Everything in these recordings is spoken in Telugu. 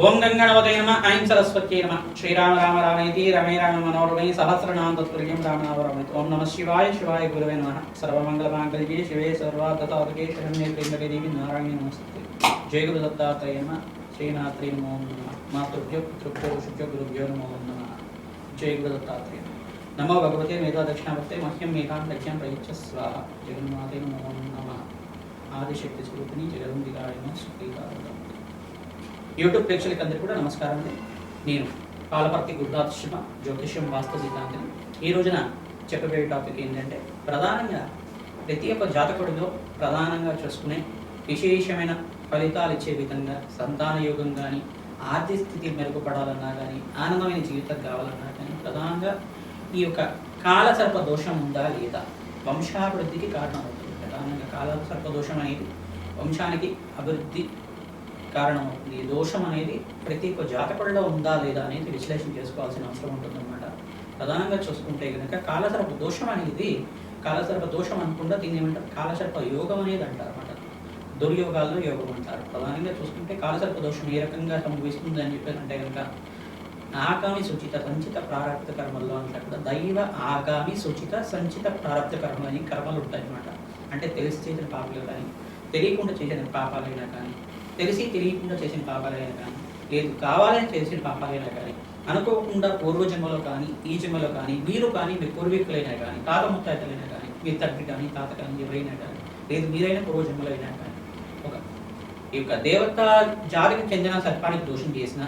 ఓం గంగణవతే నమ ఐం సరస్వత్యై నమ. శ్రీరామ రామ రామేతి రమే రామ మనోరమే సహస్రనామ తత్పుల్యం రామనామరమేతి. ఓం నమ శివాయ శివాయ గురువే నమ. సర్వమంగళ మాంగళ్యే శివే సర్వార్థతాదుకే శరణ్యే త్ర్యంబకే దేవి నారాయణ నమస్తే. జయ గురు దత్తాత్రేయ నమ. శ్రీనాథ్రీ నమో నమ. మాతృభ్యో పితృభ్యో ఋషిభ్యో గురుభ్యో నమో నమ. జయ గురు దత్తాత్రేయ నమో. భగవతే మేధా దక్షిణావర్తే మహ్యం మేధాం లక్ష్యం ప్రయుచ్చ స్వాహ. జగన్మాతే నమో నమ. ఆదిశక్తి స్వరూపిణి జగదంబికాయ సుఖీకారం యూట్యూబ్ ప్రేక్షకులకి అందరికీ కూడా నమస్కారం అండి. నేను పాలపర్తి శివ జ్యోతిష్యం వాస్తు సిద్ధాంతం ఈ రోజున చెప్పబోయే టాపిక్ ఏంటంటే ప్రధానంగా ప్రతి ఒక్క జాతకుడిలో ప్రధానంగా చూసుకునే విశేషమైన ఫలితాలు ఇచ్చే విధంగా సంతాన యోగం కానీ ఆర్థిక స్థితి మెరుగుపడాలన్నా కానీ ఆనందమైన జీవితం కావాలన్నా కానీ ప్రధానంగా ఈ యొక్క కాలసర్ప దోషం ఉందా లేదా? వంశాభివృద్ధికి కారణం అవుతుంది ప్రధానంగా కాలసర్ప దోషం అనేది వంశానికి అభివృద్ధి కారణమవుతుంది. ఈ దోషం అనేది ప్రతి ఒక్క జాతకుడిలో ఉందా లేదా అనేది విశ్లేషణ చేసుకోవాల్సిన అవసరం ఉంటుందన్నమాట. ప్రధానంగా చూసుకుంటే కనుక కాలసర్ప దోషం అనేది కాలసర్ప దోషం అనుకుండా దీన్ని ఏమంటారు? కాలసర్ప యోగం అనేది అంటారు అనమాట దుర్యోగాల్లో యోగం అంటారు. ప్రధానంగా చూసుకుంటే కాలసర్ప దోషం ఏ రకంగా సంభవిస్తుంది అని చెప్పారంటే కనుక ఆగామి సూచిత సంచిత ప్రారంభ కర్మల్లో అంతా కూడా దైవ ఆగామి సూచిత సంచిత ప్రారంభ కర్మ అని కర్మలు ఉంటాయి అన్నమాట అంటే తెలిసి చేసిన పాపాలు కానీ తెలియకుండా చేసిన పాపాలైనా కానీ తెలిసి తెలియకుండా చేసిన పాపాలైనా కానీ లేదు కావాలని చేసిన పాపాలైనా కానీ అనుకోకుండా పూర్వజన్మలో కానీ ఈ జన్మలో కానీ మీరు కానీ మీ పూర్వీకులైనా కానీ తాత ముత్తాతలైనా కానీ మీ తండ్రి కానీ తాత కానీ ఎవరైనా కానీ లేదు మీరైనా పూర్వజన్మలో అయినా కానీ ఒక ఈ యొక్క దేవత జాతికి చెందిన సర్పానికి దోషం చేసిన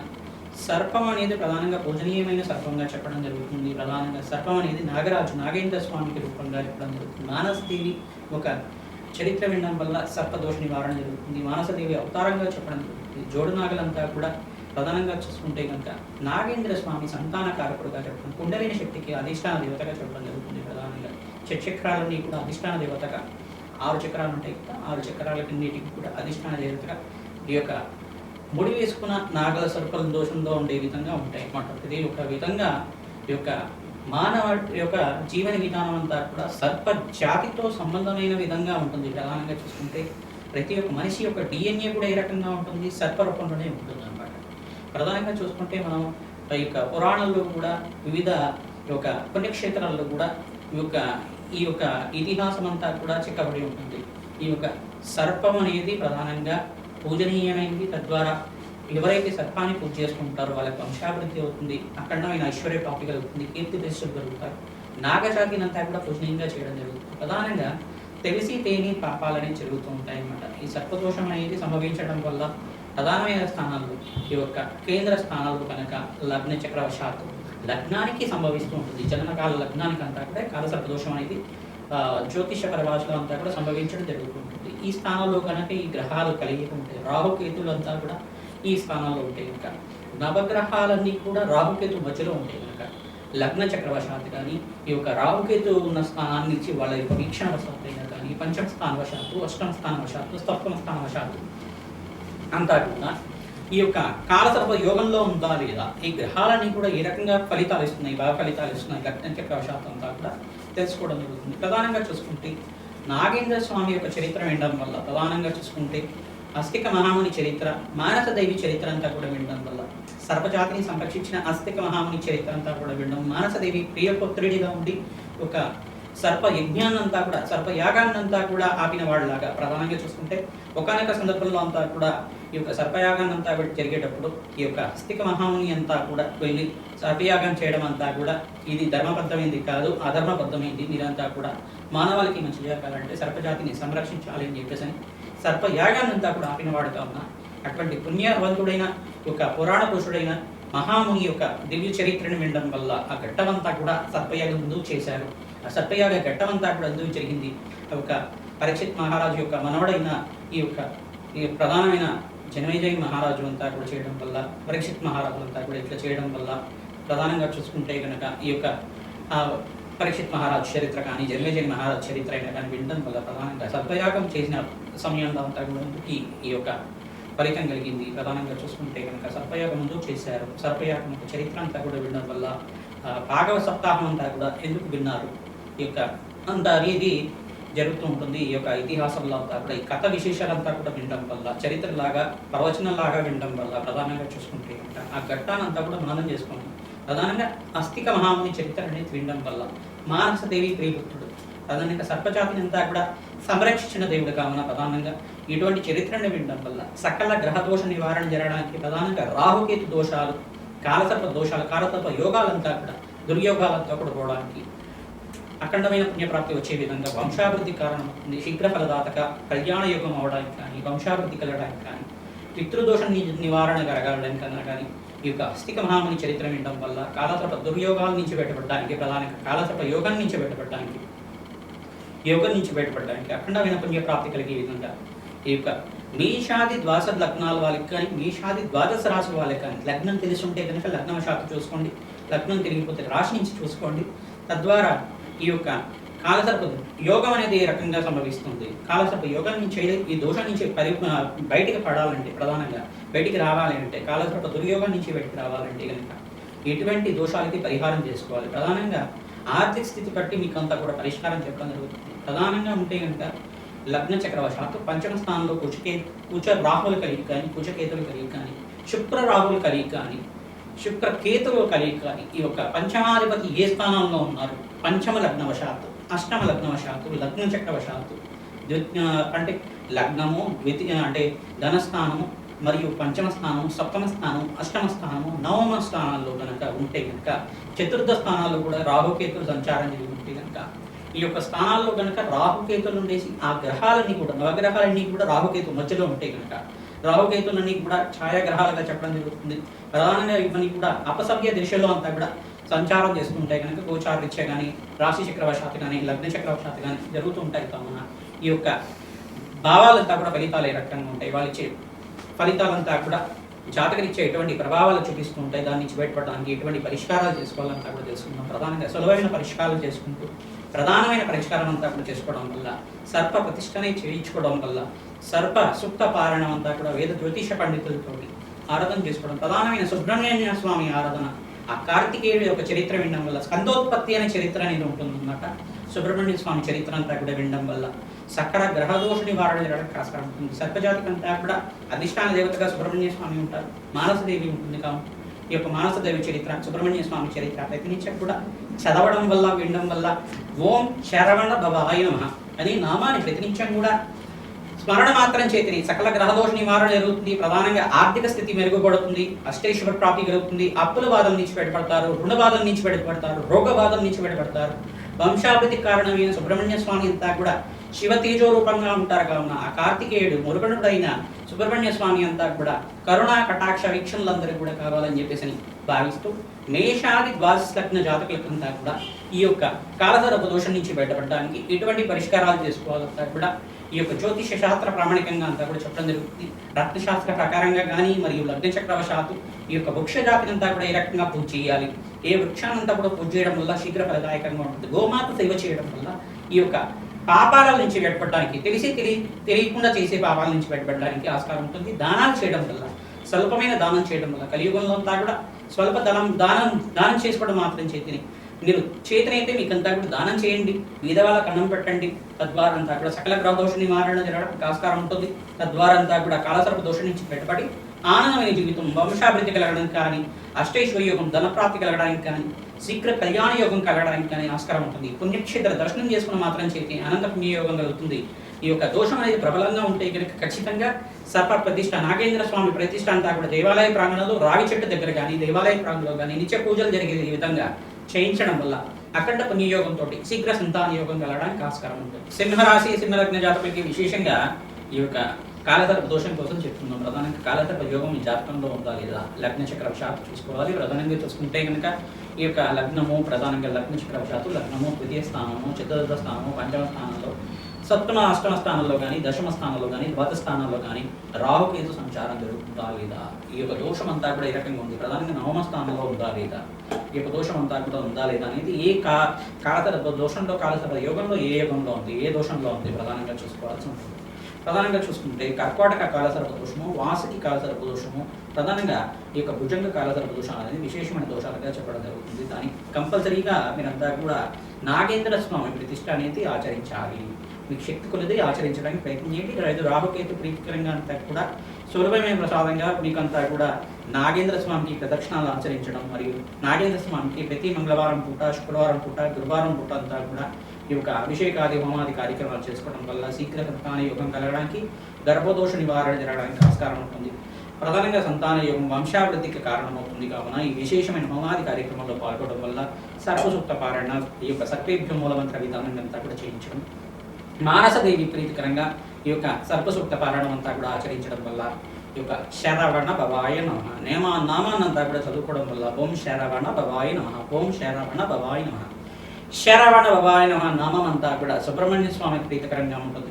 సర్పం అనేది ప్రధానంగా పూజనీయమైన సర్పంగా చెప్పడం జరుగుతుంది. ప్రధానంగా సర్పం అనేది నాగరాజు నాగేంద్ర స్వామికి రూపంగా చెప్పడం జరుగుతుంది. మానసదేవి ఒక చరిత్ర వినడం వల్ల సర్పదోష నివారణ జరుగుతుంది. మానసదేవి అవతారంగా చెప్పడం జరుగుతుంది. జోడు నాగలంతా కూడా ప్రధానంగా చూసుకుంటే కనుక నాగేంద్ర స్వామి సంతాన కారకుడుగా చెప్పడం కుండలిని శక్తికి అధిష్టాన దేవతగా చెప్పడం జరుగుతుంది ప్రధానంగా. చక్రాలన్నీ కూడా అధిష్టాన దేవతగా ఆరు చక్రాలు ఉంటాయి కదా ఆరు చక్రాలన్నిటికి కూడా అధిష్టాన దేవతగా ఈ యొక్క ముడి వేసుకున్న నాగల సర్పల దోషంతో ఉండే విధంగా ఉంటాయి అన్నమాట. ఇది ఒక విధంగా ఈ యొక్క మానవ యొక్క జీవన విధానం అంతా కూడా సర్ప జాతితో సంబంధమైన విధంగా ఉంటుంది. ప్రధానంగా చూసుకుంటే ప్రతి ఒక్క మనిషి యొక్క డిఎన్ఏ కూడా ఏ రకంగా ఉంటుంది? సర్ప రూపంలోనే ఉంటుంది అనమాట ప్రధానంగా చూసుకుంటే మనం ఈ యొక్క పురాణాల్లో కూడా వివిధ యొక్క పుణ్యక్షేత్రాల్లో కూడా ఈ యొక్క ఈ యొక్క ఇతిహాసం అంతా కూడా చిక్కబడి ఉంటుంది. ఈ యొక్క సర్పం అనేది ప్రధానంగా పూజనీయమైనది. తద్వారా ఎవరైతే సర్పాన్ని పూజ చేసుకుంటారో వాళ్ళకి వంశాభివృద్ధి అవుతుంది అఖండమైన ఐశ్వర్య ప్రాప్తి కలుగుతుంది కీర్తి ప్రతిష్టలు కలుగుతారు. నాగజాతినంతా కూడా పూజనీయంగా చేయడం జరుగుతుంది. ప్రధానంగా తెలిసి తేని పాపాలని జరుగుతూ ఉంటాయి అన్నమాట ఈ సర్పదోషం అనేది సంభవించడం వల్ల ప్రధానమైన స్థానాలు ఈ యొక్క కేంద్ర స్థానాలు కనుక లగ్న చక్రవశాత్తు లగ్నానికి సంభవిస్తూ ఉంటుంది. జన్మకాల లగ్నానికి అంతా కూడా కాల సర్పదోషం అనేది జ్యోతిష పరిభాషలో అంతా కూడా సంభవించడం జరుగుతుంటుంది ఈ స్థానంలో కనుక ఈ గ్రహాలు కలిగి ఉంటాయి రాహుకేతులు అంతా కూడా ఈ స్థానంలో ఉంటాయి కనుక. నవగ్రహాలన్నీ కూడా రాహుకేతు మధ్యలో ఉంటాయి కనుక. లగ్న చక్రవశాత్తు కానీ ఈ యొక్క రాహుకేతు ఉన్న స్థానాన్ని ఇచ్చి వాళ్ళ యొక్క వీక్షణ వశాత్తు అయినా కానీ పంచమ స్థానవశాత్తు అష్టమ స్థానవశాత్తు సప్తమ స్థానవశాత్తు అంతా కూడా ఈ యొక్క కాలసర్ప యోగంలో ఉందా లేదా? ఈ గ్రహాలన్నీ కూడా ఏ రకంగా ఫలితాలు ఇస్తున్నాయి? బాగా ఫలితాలు ఇస్తున్నాయి. లగ్న చక్రవశాత్తు అంతా కూడా తెలుసుకోవడం జరుగుతుంది. ప్రధానంగా చూసుకుంటే నాగేంద్ర స్వామి యొక్క చరిత్ర వినడం వల్ల ప్రధానంగా చూసుకుంటే అస్తిక మహాముని చరిత్ర మానస దేవి చరిత్ర అంతా కూడా వినడం వల్ల సర్పజాతిని సంరక్షించిన అస్తిక మహాముని చరిత్ర అంతా కూడా వినడం మానసదేవి ప్రియపుత్రుడిగా ఉండి ఒక సర్ప యజ్ఞాన్నంతా కూడా సర్ప యాగాన్నంతా కూడా ఆపిన వాళ్ళలాగా ప్రధానంగా చూసుకుంటే ఒకనొక సందర్భంలో అంతా కూడా ఈ యొక్క సర్పయాగాన్నంతా కూడా జరిగేటప్పుడు ఈ యొక్క అస్థిక మహాముని అంతా కూడా వెళ్ళి సర్పయాగం చేయడం అంతా కూడా ఇది ధర్మబద్ధమైంది కాదు అధర్మబద్ధమైంది మీరంతా కూడా మానవాళికి మంచి జరగాలంటే సర్పజాతిని సంరక్షించాలి అని చెప్పేసి అని సర్పయాగాన్ని అంతా కూడా ఆపిన వాడు కావున అటువంటి పుణ్యవంతుడైన ఒక పురాణ పురుషుడైన మహాముని యొక్క దివ్య చరిత్రను వినడం వల్ల ఆ ఘట్టమంతా కూడా సర్పయాగం ముందు చేశారు. ఆ సర్పయాగ ఘట్టమంతా కూడా అందుకు జరిగింది. ఒక పరీక్షిత్ మహారాజు యొక్క మనవడైన ఈ యొక్క ఈ ప్రధానమైన జనమేజయ మహారాజు అంతా కూడా చేయడం వల్ల పరీక్షిత్ మహారాజు అంతా కూడా ఇట్లా చేయడం వల్ల ప్రధానంగా చూసుకుంటే కనుక ఈ యొక్క ఆ, పరీక్షిత్ మహారాజు చరిత్ర కానీ జన్మేజన్ మహారాజు చరిత్ర అయినా కానీ వినడం వల్ల ప్రధానంగా సత్వయాగం చేసిన సమయంలో అంతా కూడా ఈ యొక్క ఫలితం కలిగింది. ప్రధానంగా చూసుకుంటే కనుక సర్పయాగం ముందు చేశారు. సర్పయాగం యొక్క చరిత్ర అంతా కూడా వినడం వల్ల భాగవ సప్తాహం అంతా కూడా ఎందుకు విన్నారు? ఈ యొక్క అంత అనేది జరుగుతూ ఉంటుంది. ఈ యొక్క ఇతిహాసంలో అంతా కూడా ఈ కథ విశేషాలంతా కూడా వినడం వల్ల చరిత్రలాగా ప్రవచనంలాగా వినడం వల్ల ప్రధానంగా చూసుకుంటే కనుక ఆ ఘట్టానంతా కూడా మననం చేసుకుంటాం. ప్రధానంగా అస్థిక మహాముని చరిత్ర అనేది వినడం వల్ల మానసదేవి ప్రియభక్తుడు ప్రధానంగా సర్పజాతిని అంతా కూడా సంరక్షించిన దేవుడు కావున ప్రధానంగా ఇటువంటి చరిత్రను వినడం వల్ల సకల గ్రహ దోష నివారణ జరగడానికి ప్రధానంగా రాహుకేతు దోషాలు కాలసర్ప దోషాలు కాలసర్ప యోగాలంతా కూడా దుర్యోగాలంతా కూడా పోవడానికి అఖండమైన పుణ్యప్రాప్తి వచ్చే విధంగా వంశాభివృద్ధి కారణమవుతుంది. శీఘ్ర ఫలదాతక కళ్యాణ యోగం అవడానికి కానీ వంశాభివృద్ధి కలగడానికి కానీ పితృదోష నివారణ కలగడానికి కన్నా కానీ ఈ యొక్క అస్థిక మహాముని చరిత్ర వినడం వల్ల కాలసర్ప దుర్యోగాల నుంచి బయటపడడానికి ప్రధానంగా కాలసర్ప యోగం నుంచి బయటపడడానికి యోగం నుంచి బయటపడడానికి అఖండమైన పుణ్యప్రాప్తి కలిగే విధంగా ఈ యొక్క మీషాది ద్వాదశ లగ్నాల వాళ్ళకి కానీ మీషాది ద్వాదశ రాశి వాళ్ళకి కానీ లగ్నం తెలిసి ఉంటే కనుక లగ్నం శాఖ చూసుకోండి. లగ్నం తెలియకపోతే రాశి నుంచి చూసుకోండి. తద్వారా ఈ యొక్క కాలసర్ప యోగం అనేది ఏ రకంగా సంభవిస్తుంది? కాలసర్ప యోగం నుంచి ఈ దోషం నుంచి పరి బయటికి పడాలంటే ప్రధానంగా బయటికి రావాలి అంటే కాలసర్ప దుర్యోగం నుంచి బయటికి రావాలంటే కనుక ఎటువంటి దోషాలకి పరిహారం చేసుకోవాలి? ప్రధానంగా ఆర్థిక స్థితి బట్టి మీకు అంతా కూడా పరిష్కారం చెప్పడం జరుగుతుంది. ప్రధానంగా ఉంటే కనుక లగ్న చక్రవశాత్తు పంచమ స్థానంలో కుచకే కుచ రాహుల కలిగి కానీ కుచకేతులు కలిగి కానీ శుక్ర రాహులు కలిగి కానీ శుక్ర కేతువులు కలిగి కానీ ఈ యొక్క పంచమాధిపతి ఏ స్థానంలో ఉన్నారు? పంచమ లగ్నవశాత్తు. అష్టమ లగ్నవశాత్తు లగ్న చక్రవశాత్తు అంటే లగ్నము ద్వితీయ అంటే ధనస్థానము మరియు పంచమ స్థానం సప్తమ స్థానం అష్టమ స్థానము నవమ స్థానాల్లో కనుక ఉంటే కనుక చతుర్థ స్థానాల్లో కూడా రాహుకేతులు సంచారం జరిగి ఉంటే కనుక ఈ యొక్క స్థానాల్లో కనుక రాహుకేతులు ఉండేసి ఆ గ్రహాలన్నీ కూడా నవగ్రహాలన్నీ కూడా రాహుకేతు మధ్యలో ఉంటే కనుక రాహుకేతులన్నీ కూడా ఛాయాగ్రహాలుగా చెప్పడం జరుగుతుంది. ప్రధానంగా ఇవన్నీ కూడా అపసవ్య దిశలో అంతా కూడా సంచారం చేస్తుంటాయి కనుక గోచారరీత్యా కానీ రాశి చక్రవశాత్తు కానీ లగ్న చక్రవశాత్తు కానీ జరుగుతూ ఉంటాయి కావున ఈ యొక్క భావాలంతా కూడా ఫలితాలు ఏ రకంగా ఉంటాయి? వాళ్ళు ఇచ్చే ఫలితాలంతా కూడా జాతకరిచ్చే ఎటువంటి ప్రభావాలు చూపిస్తూ ఉంటాయి? దాని నుంచి బయటపడడానికి ఎటువంటి పరిష్కారాలు చేసుకోవాలంతా కూడా తెలుసుకుందాం. ప్రధానంగా సులభమైన పరిష్కారాలు చేసుకుంటూ ప్రధానమైన పరిష్కారం అంతా కూడా చేసుకోవడం వల్ల సర్ప ప్రతిష్టనే చేయించుకోవడం వల్ల సర్ప సుప్త పారాయణం అంతా కూడా వేద జ్యోతిష పండితులతో ఆరాధన చేసుకోవడం ప్రధానమైన సుబ్రహ్మణ్య స్వామి ఆరాధన ఆ కార్తికేయుడు యొక్క చరిత్ర వినడం వల్ల స్కందోత్పత్తి అనే చరిత్ర అనేది ఉంటుందన్నమాట. సుబ్రహ్మణ్య స్వామి చరిత్ర అంతా కూడా వినడం వల్ల సకల గ్రహదోష నివారణ జరగడానికి ఆస్కారం ఉంటుంది. సర్పజాతి అంతా కూడా అధిష్టాన దేవతగా సుబ్రహ్మణ్య స్వామి ఉంటారు. మానసదేవి ఉంటుంది కాబట్టి ఈ యొక్క మానసదేవి చరిత్ర సుబ్రహ్మణ్య స్వామి చరిత్ర ప్రతినిత్యం కూడా చదవడం వల్ల వినడం వల్ల ఓం శరవణ భవాయ నమ అనే నామాన్ని ప్రతినిత్యం కూడా స్మరణ మాత్రం చేతిని సకల గ్రహదోష నివారణ జరుగుతుంది ప్రధానంగా ఆర్థిక స్థితి మెరుగుపడుతుంది అష్టేశ్వర ప్రాప్తి కలుగుతుంది అప్పుల బాధల నుంచి బయటపడతారు రుణ బాధల నుంచి బయటపడతారు రోగ బాధల నుంచి బయటపడతారు. వంశాభివృద్ధి కారణమైన సుబ్రహ్మణ్య స్వామి అంతా కూడా శివ తేజో రూపంగా ఉంటారు కావున ఆ కార్తికేయుడు మురుగనుడైన సుబ్రహ్మణ్య స్వామి అంతా కూడా కరుణా కటాక్ష వీక్షణలందరూ కూడా కావాలని చెప్పేసి భావిస్తూ మేషాది ద్వాదశ లగ్న జాతకులకంతా కూడా ఈ యొక్క కాలధర దోషం నుంచి బయటపడడానికి ఎటువంటి పరిష్కారాలు చేసుకోవాలంతా కూడా ఈ యొక్క జ్యోతిష శాస్త్ర ప్రామాణికంగా అంతా కూడా చెప్పడం జరుగుతుంది. రత్నశాస్త్ర ప్రకారంగా కానీ మరియు లగ్నచక్రవశాత్తు ఈ యొక్క వృక్ష జాతిని అంతా కూడా ఏ రకంగా పూజ చేయాలి? ఏ వృక్షానంతా కూడా పూజ చేయడం వల్ల శీఘ్ర ఫలదాయకంగా ఉంటుంది. గోమాత సేవ చేయడం వల్ల ఈ యొక్క పాపాల నుంచి బయటపడడానికి తెలిసి తెలియ తెలియకుండా చేసే పాపాల నుంచి బయటపడడానికి ఆస్కారం ఉంటుంది. దానాలు చేయడం వల్ల స్వల్పమైన దానం చేయడం వల్ల కలియుగంలో అంతా కూడా స్వల్ప దానం దానం దానం చేసుకోవడం మాత్రం చేతిని మీరు చేతనైతే మీకు అంతా కూడా దానం చేయండి. మీద వాళ్ళకి అన్నం పెట్టండి. తద్వారా అంతా కూడా సకల గ్రహ దోష నివారణ జరగడానికి ఆస్కారం ఉంటుంది. తద్వారా అంతా కూడా కాలసర్ప దోషం నుంచి బయటపడి ఆనందమైన జీవితం వంశాభివృద్ధి కలగడానికి కానీ అష్టైశ్వర్య యోగం ధనప్రాప్తి కలగడానికి కానీ శీఘ్ర కళ్యాణ యోగం కలగడానికి కానీ ఆస్కారం ఉంటుంది. పుణ్యక్షేత్ర దర్శనం చేసుకున్న మాత్రం చేతి అనంత పుణ్యయోగం కలుగుతుంది. ఈ యొక్క దోషం అనేది ప్రబలంగా ఉంటే కనుక ఖచ్చితంగా సర్ప ప్రతిష్ట నాగేంద్ర స్వామి ప్రతిష్ట అంతా కూడా దేవాలయ ప్రాంగణంలో రావి చెట్టు దగ్గర కానీ దేవాలయ ప్రాంగణంలో కానీ నిత్య పూజలు జరిగే ఈ విధంగా చేయించడం వల్ల అఖండ పుణ్యయోగంతో శీఘ్ర సంతాన యోగం కలగడానికి ఆస్కారం ఉంటుంది. సింహరాశి సింహలగ్న జాతకులకి విశేషంగా ఈ యొక్క కాలసర్ప దోషం కోసం చెప్తున్నాం. ప్రధానంగా కాలసర్ప యోగం ఈ జాతకంలో ఉందా లేదా? లగ్న చక్రవశాత్తు చూసుకోవాలి. ప్రధానంగా చూసుకుంటే కనుక ఈ యొక్క లగ్నము ప్రధానంగా లగ్న చక్రవశాత్తు లగ్నము తృతీయ స్థానము చతుర్థ స్థానము పంచమ స్థానంలో సప్తమ అష్టమ స్థానంలో కానీ దశమ స్థానంలో కానీ ద్వాదశ స్థానంలో కానీ రాహుకేతు సంచారం జరుగుతుందా లేదా? ఈ యొక్క దోషం అంతా కూడా ఏ రకంగా ఉంది? ప్రధానంగా నవమ స్థానంలో ఉందా లేదా? ఈ యొక్క దోషం అంతా కూడా ఉందా లేదా అనేది ఏ కా కాలతర దోషంలో కాలతర యోగంలో ఏ యోగంలో ఉంది? ఏ దోషంలో ఉంది? ప్రధానంగా చూసుకోవాల్సి ఉంటుంది. ప్రధానంగా చూసుకుంటే కర్కాటక కాలసర్ప దోషము వాసకి కాలసర్ప దోషము ప్రధానంగా ఈ యొక్క భుజంగ కాలసర్ప దోషాలు అనేది విశేషమైన దోషాలుగా చెప్పడం జరుగుతుంది. దానికి కంపల్సరీగా మీరంతా కూడా నాగేంద్ర స్వామి ప్రతిష్ట అనేది ఆచరించాలి. మీకు శక్తి కొలది ఆచరించడానికి ప్రయత్నం. చేయండి రైతు రాహుకేతు ప్రీతికరంగా అంతా కూడా సులభమైన ప్రసాదంగా మీకు అంతా కూడా నాగేంద్ర స్వామికి ప్రదక్షిణాలు ఆచరించడం మరియు నాగేంద్ర స్వామికి ప్రతి మంగళవారం పూట శుక్రవారం పూట గురువారం పూట అంతా కూడా ఈ యొక్క అభిషేకాది హోమాది కార్యక్రమాలు చేసుకోవడం వల్ల శీఘ్ర సంతాన యోగం కలగడానికి గర్భదోష నివారణ జరగడానికి ఆస్కారం ఉంటుంది. ప్రధానంగా సంతాన యోగం వంశాభివృద్ధికి కారణమవుతుంది కావున ఈ విశేషమైన హోమాది కార్యక్రమంలో పాల్గొనడం వల్ల సర్వసూక్త పారాయణ ఈ యొక్క సర్పేభ్య మూలమంత్ర విధానం అంతా కూడా చేయించడం మానసదేవి ప్రీతికరంగా ఈ యొక్క సర్పసూక్త పారాయణం అంతా కూడా ఆచరించడం వల్ల ఈ యొక్క శరవణ భవాయ నమ నేమ నామాన్నంతా కూడా చదువుకోవడం వల్ల ఓం శరవణ భవాయ నమ. ఓం శరవణ భవాయ నమ. శరవణ భవాయ నమ నామం అంతా కూడా సుబ్రహ్మణ్య స్వామి ప్రీతికరంగా ఉంటుంది.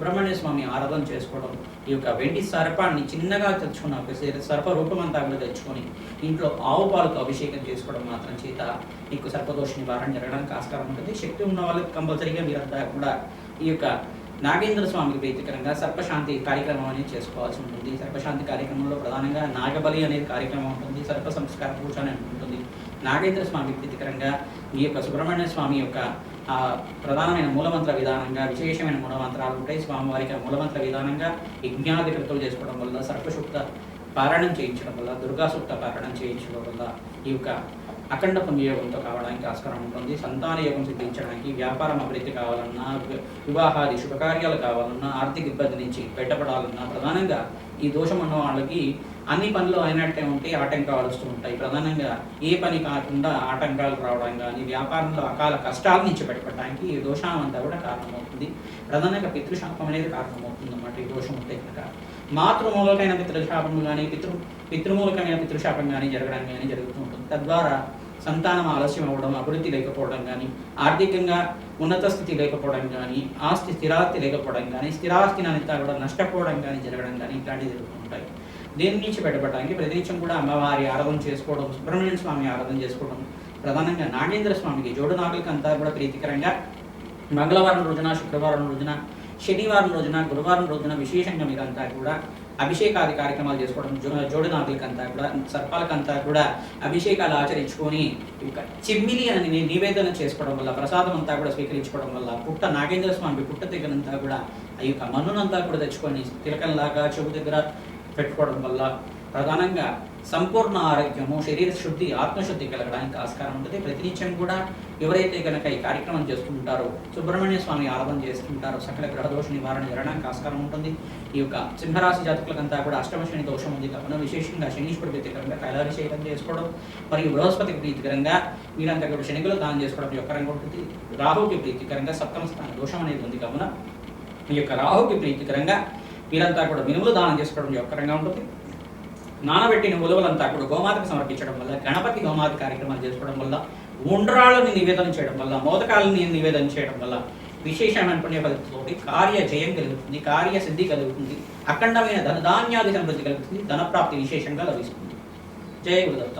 సుబ్రహ్మణ్య స్వామి ఆరాధన చేసుకోవడం ఈ యొక్క వెండి సర్పాన్ని చిన్నగా తెచ్చుకున్న సర్ప రూపమంతా కూడా తెచ్చుకొని ఇంట్లో ఆవు పాలకు అభిషేకం చేసుకోవడం మాత్రం చేత మీకు సర్పదోష నివారణ జరగడానికి ఆస్కారం ఉంటుంది. శక్తి ఉన్న వాళ్ళకి కంపల్సరీగా మీరంతా కూడా ఈ యొక్క నాగేంద్ర స్వామికి ప్రీతికరంగా సర్పశాంతి కార్యక్రమం అనేది చేసుకోవాల్సి ఉంటుంది. సర్పశాంతి కార్యక్రమంలో ప్రధానంగా నాగబలి అనేది కార్యక్రమం ఉంటుంది. సర్ప సంస్కార పూజ అనేది ఉంటుంది. నాగేంద్ర స్వామి ప్రీతికరంగా ఈ యొక్క సుబ్రహ్మణ్య స్వామి యొక్క ఆ ప్రధానమైన మూలమంత్ర విధానంగా విశేషమైన మూలమంత్రాలు ఉంటాయి. స్వామివారికి మూలమంత్ర విధానంగా యజ్ఞాది కృతులు చేసుకోవడం వల్ల సర్పశుక్త పారాయణం చేయించడం వల్ల దుర్గాసూక్త పారాయణం చేయించడం వల్ల ఈ యొక్క అఖండ పుణ్యయోగంతో కావడానికి ఆస్కారం ఉంటుంది. సంతాన యోగం సిద్ధించడానికి వ్యాపారం అభివృద్ధి కావాలన్నా వివాహాది శుభకార్యాలు కావాలన్నా ఆర్థిక ఇబ్బంది నుంచి బయటపడాలన్నా ప్రధానంగా ఈ దోషం ఉన్న వాళ్ళకి అన్ని పనులు అయినట్టే ఉంటే ఆటంకాలు వస్తూ ఉంటాయి. ప్రధానంగా ఏ పని కాకుండా ఆటంకాలు రావడం కానీ వ్యాపారంలో అకాల కష్టాలు నుంచి పెట్టుకోవడానికి ఈ దోషం అంతా కూడా కారణమవుతుంది. ప్రధానంగా పితృశాపం అనేది కారణమవుతుంది అన్నమాట ఈ దోషం ఉంటే కనుక. మాతృమూలకమైన పితృశాపం కానీ పితృ పితృమూలకమైన పితృశాపం కానీ జరగడం కానీ జరుగుతూ ఉంటుంది. తద్వారా సంతానం ఆలస్యం అవ్వడం అభివృద్ధి లేకపోవడం కానీ ఆర్థికంగా ఉన్నత స్థితి లేకపోవడం కానీ ఆస్తి స్థిరాస్తి లేకపోవడం కానీ స్థిరాస్తిని నాణ్యత కూడా నష్టపోవడం కానీ జరగడం కానీ ఇట్లాంటివి జరుగుతుంటాయి దేని నుంచి బయటపడడానికి ప్రతినిత్యం కూడా అమ్మవారి ఆరాధన చేసుకోవడం సుబ్రహ్మణ్య స్వామి ఆరాధన చేసుకోవడం ప్రధానంగా నాగేంద్ర స్వామికి జోడు నాగులకి అంతా కూడా ప్రీతికరంగా మంగళవారం రోజున శుక్రవారం రోజున శనివారం రోజున గురువారం రోజున విశేషంగా మీరంతా కూడా అభిషేకాది కార్యక్రమాలు చేసుకోవడం జో- జోడునాగులకంతా కూడా సర్పాలకంతా కూడా అభిషేకాలు ఆచరించుకొని ఈ చిమ్మిలి అని నివేదన చేసుకోవడం వల్ల ప్రసాదం అంతా కూడా స్వీకరించుకోవడం వల్ల పుట్ట నాగేంద్ర స్వామి పుట్ట దగ్గరంతా కూడా ఆ యొక్క మన్నునంతా కూడా తెచ్చుకొని తిలకంలాగా చెవు దగ్గర పెట్టుకోవడం వల్ల ప్రధానంగా సంపూర్ణ ఆరోగ్యము శరీర శుద్ధి ఆత్మశుద్ధి కలగడానికి ఆస్కారం ఉంటుంది. ప్రతినిత్యం కూడా ఎవరైతే కనుక ఈ కార్యక్రమం చేస్తుంటారో సుబ్రహ్మణ్య స్వామి ఆరాధన చేస్తుంటారో సకల గ్రహదోష నివారణ జరగడానికి ఆస్కారం ఉంటుంది. ఈ యొక్క సింహరాశి జాతకులకంతా కూడా అష్టమ శని దోషం ఉంది. కావున విశేషంగా శనీశ్వరుడు ప్రీతికరంగా కైలాభిషేకం చేసుకోవడం మరియు బృహస్పతికి ప్రీతికరంగా మీరంతా కూడా శనిగులు దానం చేసుకోవడం యొక్కరంగా ఉంటుంది. రాహుకి ప్రీతికరంగా సప్తమ స్థాన దోషం అనేది ఉంది. కావున ఈ యొక్క రాహుకి ప్రీతికరంగా వీరంతా కూడా మినుములు దానం చేసుకోవడం యొక్కరంగా ఉంటుంది. నానబెట్టిన ఉలవలంతా కూడా గోమాతకు సమర్పించడం వల్ల గణపతి గోమాత కార్యక్రమాలు చేసుకోవడం వల్ల ఉండ్రాళ్ళని నివేదన చేయడం వల్ల మోదకాలని నివేదన చేయడం వల్ల విశేషమైన పుణ్య కార్య జయం కలుగుతుంది కార్య సిద్ధి కలుగుతుంది అఖండమైన ధనధాన్యాది సమృద్ధి కలుగుతుంది ధనప్రాప్తి విశేషంగా లభిస్తుంది. జయ గురుదత్త.